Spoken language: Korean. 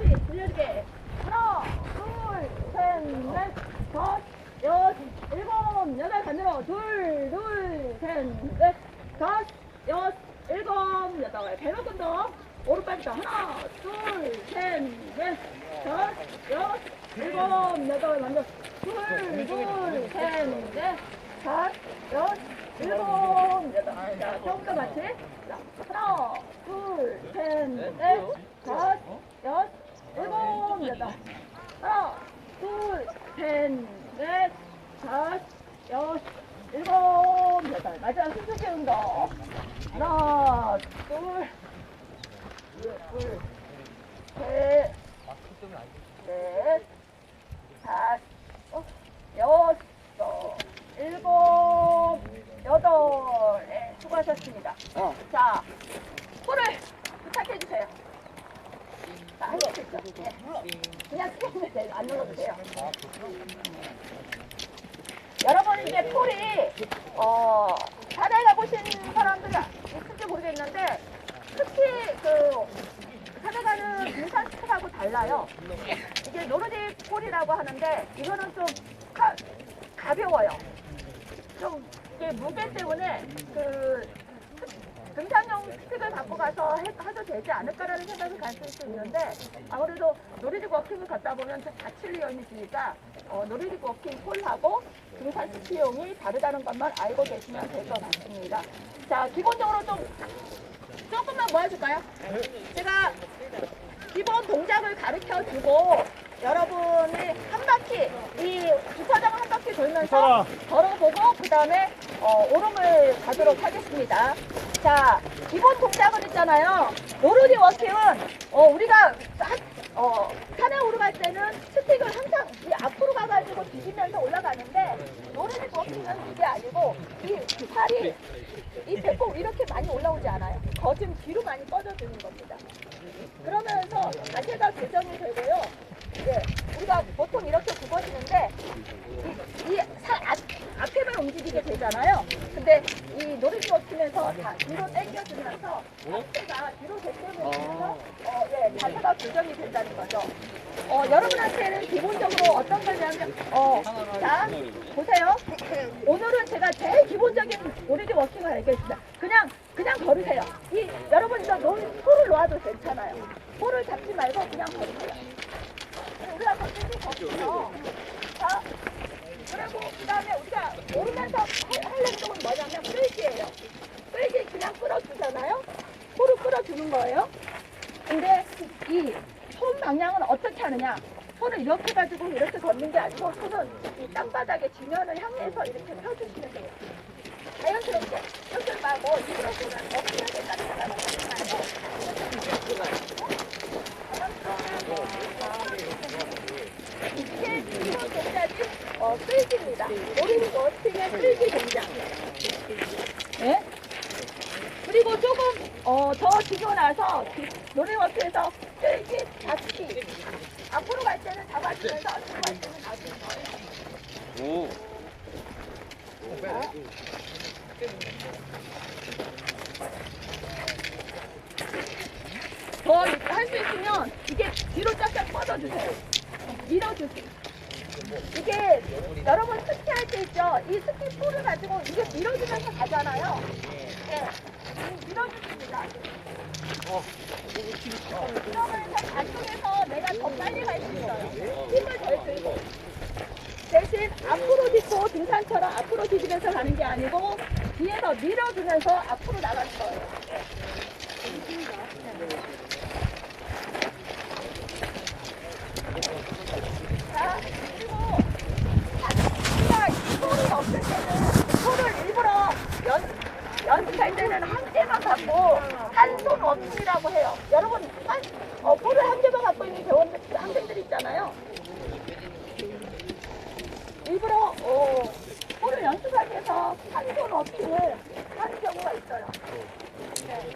두고 허리 들려주게. 하나, 둘, 셋, 넷, 다섯, 여섯, 일곱, 여덟 반대로 둘, 둘, 셋, 넷, 다섯, 여섯, 일곱, 여덟. 배목 운동. 오른발부터 하나, 둘, 셋, 넷, 다섯, 여섯, 일곱, 여덟 반대로 둘, 둘, 셋, 넷, 다섯, 여섯, 일곱, 여덟. 자, 처음부터 같이. 자, 하나, 둘, 셋, 넷, 다섯, 여섯, 여덟. 하나, 둘, 셋, 넷, 다섯, 여섯, 일곱, 여덟. 마지막 숨쉬기 운동. 하나, 둘, 둘, 셋, 넷, 다섯, 여섯, 일곱, 여덟. 네, 수고하셨습니다. 자, 코를 부탁해주세요. 그냥 쓰면 돼요. 안 눌러도 돼요. 여러분 이제 폴이 어 산에 가보신 사람들이 있을지 모르겠는데 특히 그 산에 가는 등산 스틱하고 달라요. 이게 노르딕 폴이라고 하는데 이거는 좀 가, 가벼워요. 좀 무게 때문에 그 등산용 스틱을 갖고 가서 해, 도 되지 않을까라는 생각이 가질 수 있는데 아무래도 노리직 워킹을 갔다 보면 좀 다칠 위험이 있으니까 어, 노리직 워킹 폴하고 등산 스틱용이 다르다는 것만 알고 계시면 될 것 같습니다. 자 기본적으로 좀 조금만 모아줄까요? 제가 기본 동작을 가르쳐 주고 여러분이 한 바퀴 이 주차장을 한 바퀴 돌면서 걸어보고 그 다음에 어, 오름을 가도록 하겠습니다. 자 기본 동작은 있잖아요. 노르디 워킹은 어, 우리가 한- 어, 산에 오르갈 때는 스틱을 항상 이 앞으로 가가지고 뒤지면서 올라가는데 노르디 워킹은 이게 아니고 이 팔이 이 배꼽 이렇게 많이 올라오지 않아요. 거진 뒤로 많이 뻗어주는 겁니다. 그러면서 자세가 교정이 되고요. 예, 우리가 보통 이렇게 굽어지는데 이, 이 사, 앞, 앞에만 움직이게 되잖아요. 근데 이 노르지 워킹에서 다 뒤로 당겨주면서 앞에가 뒤로 제껴주면서 어, 예, 자세가 교정이 된다는 거죠. 어, 여러분한테는 기본적으로 어떤 거냐면 어, 자 보세요. 오늘은 제가 제일 기본적인 노르지 워킹을 알겠습니다. 그냥 그냥 걸으세요. 이 여러분 저 놓, 손을 놓아도 괜찮아요. 손을 잡지 말고 그냥 걸으세요. 우리가 걷듯이 걷고요. 자, 그리고 그 다음에 우리가 오르면서 할- 할 행동은 뭐냐면 끌기예요. 끌기 그냥 끌어주잖아요. 코를 끌어주는 거예요. 근데 이 손 방향은 어떻게 하느냐? 손을 이렇게 가지고 이렇게 걷는 게 아니고 손은 이 땅바닥에 지면을 향해서 이렇게 펴주시면 돼요. 자연스럽게 이렇게 말고 이렇게 어떻게 해야 된다는 생각을 하지 말고 이게 기본 동작이 어, 끌기입니다. 우리는 워킹의 끌기 동작. 네? 그리고 조금 어, 더 뒤로 나서 노래워크에서 끌기 잡기 앞으로 갈 때는 잡아주면서 앞으로 갈 때는 놔주는 거예요. 오. 더할수 있으면 이게 뒤로 쫙쫙 뻗어주세요. 밀어주세요. 이게 여러분 스키 할 때 있죠? 이 스키 풀을 가지고 이게 밀어주면서 가잖아요. 네. 이 밀어줍니다. 앞으로 나가는 거예요. 자, 그리고 우리가 이 손이 없을 때는 손을 일부러 연, 연습할 때는 한 개만 갖고 워킹이라고 해요. 여러분, 한, 어, 개만 갖고 있는 교원, 학생들 있잖아요. 일부러, 어, 볼을 연습하기 위해서 한손 없이 하는 경우가 있어요. 네.